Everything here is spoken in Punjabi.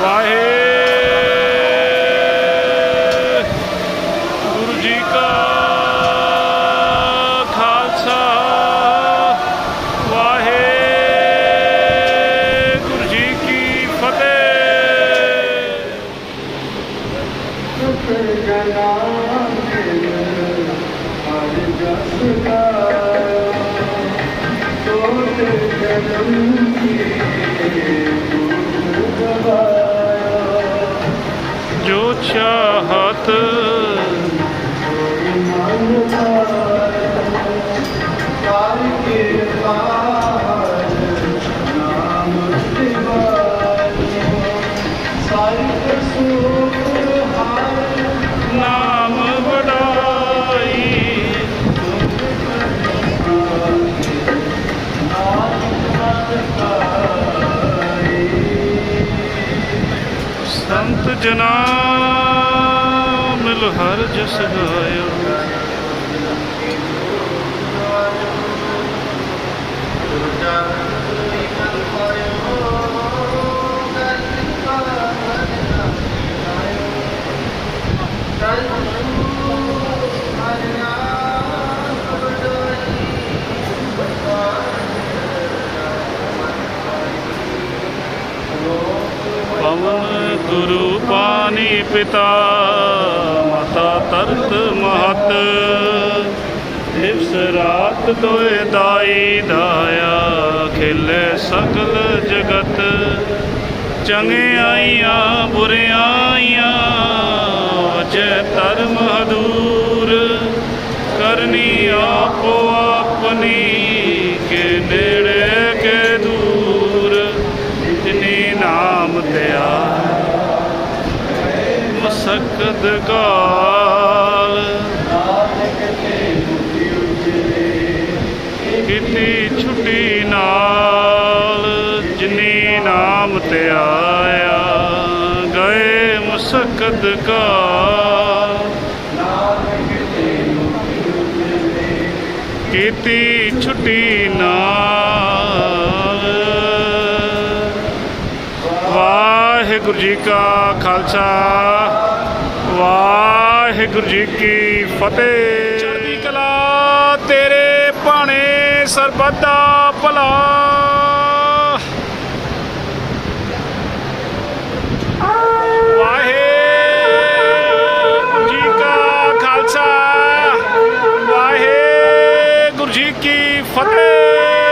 ਵਾਹਿਗੁਰੂ ਜੋ ਚਾਹਤ ਸੰਤ ਜਨਾ ਮਿਲ ਹਰ ਜਸ ਗਾਇਓ ਪਵਨ ਗੁਰੂ ਪਿਤਾ, ਮਾਤਾ ਤਰਤ ਮਹਤ। ਇਸ ਰਾਤ ਦੋਏ ਦਾਈ ਦਾਇਆ, ਖੇਲੇ ਸਕਲ ਜਗਤ। ਚੰਗਿਆਈਆਂ ਬੁਰਿਆਈਆਂ ਵਜੇ ਧਰਮ ਹਦੂਰ। ਕਰਨੀ ਆਪੋ ਆਪਣੀ, ਕੇ ਨੇੜੇ, ਕੇ ਦੂਰ। ਜਿਨੀ ਨਾਮ ਧਿਆ ਮਸਕਤ ਕਾਲ। ਕੀਤੀ ਛੁੱਟੀ ਨਾਲ ਜਿਨੀ ਨਾਮ ਤੇ ਆਇਆ, ਗਏ ਮਸਕਤ ਕਾਲ। ਕੀਤੀ ਛੁੱਟੀ ਨਾਲ। ਵਾਹਿਗੁਰੂ ਜੀ ਕਾ ਖਾਲਸਾ। ਵਾਹਿਗੁਰੂ ਜੀ ਕੀ ਫਤਿਹ। ਚੜ੍ਹਦੀ ਕਲਾ ਤੇਰੇ ਭਾਣੇ ਸਰਬੱਤ ਦਾ ਭਲਾ। ਵਾਹਿਗੁਰੂ ਜੀ ਕਾ ਖਾਲਸਾ। ਵਾਹਿਗੁਰੂ ਜੀ ਕੀ ਫਤਿਹ।